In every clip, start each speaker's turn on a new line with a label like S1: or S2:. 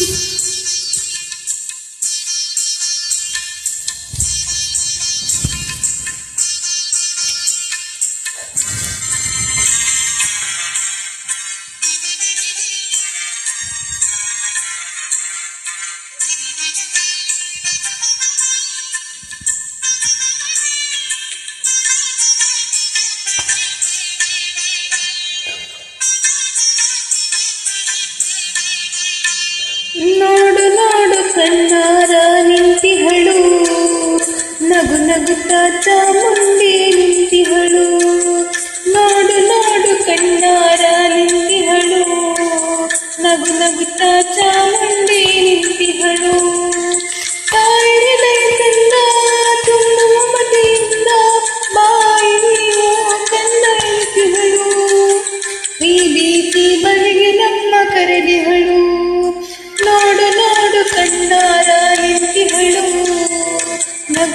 S1: Thank you. ನೋಡು ನೋಡು ಕಣ್ಣಾರ ನಿಂತಿಹಳು. ನಗು ನಗುತ್ತಾ ಚಾಮುಂಡಿ ನಿಂತಿಹಳು. ನೋಡು ನೋಡು ಕಣ್ಣಾರ ನಿಂತಿಹಳು. ನಗು ನಗುತ್ತಾ ಚಾಮುಂಡಿ ನಿಂತಿಹಳು.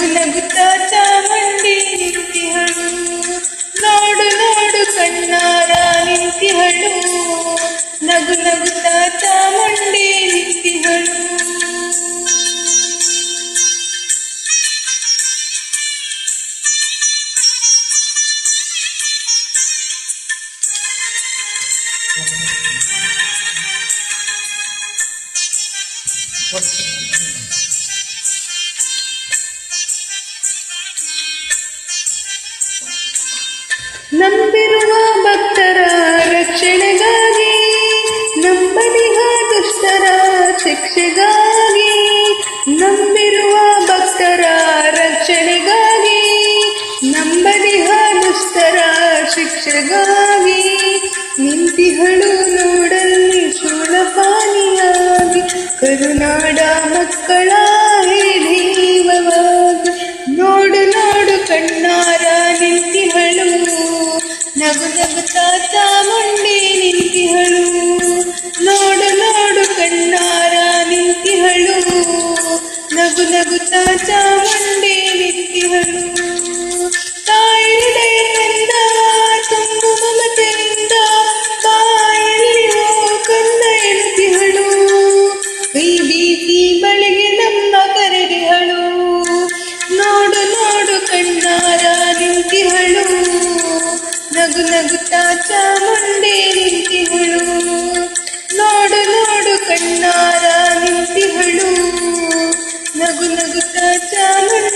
S1: ನಗುತ್ತಾ ಚಾಮುಂಡಿ ನಿಂತಿಹಳು ನೋಡು ನೋಡು ಕಣ್ಣಾರ ನಿಂತಿಹಳು ನಗು ನಗುತ್ತಾ ಚಾಮುಂಡಿ ನಿಂತಿಹಳು ನಂಬಿರುವ ಭಕ್ತರ ರಕ್ಷಣೆಗಾಗಿ ನಂಬಲಿಗ ದುಷ್ಟರ ಶಿಕ್ಷೆಗಾಗಿ ನಗುತ್ತ ಚಾಮುಂಡಿ ನಿಂತಿವನು ತಾಯಿಡೆ ನಂದ ತುಂಬ ಮಮತೆಯಿಂದ ಬಾಯಿಯೋ ಕಂದ ಎಂತಿಹಳು ಕೈ ಬೀಸಿ ಬಳಿಗೆ ನಮ್ಮ ಕರೆದಿಹಳು ನೋಡು ನೋಡು ಕಣ್ಣಾರ ನಿಂತಿಹಳು ನಗು ನಗುತ್ತ ಚಾಮ जग का चमन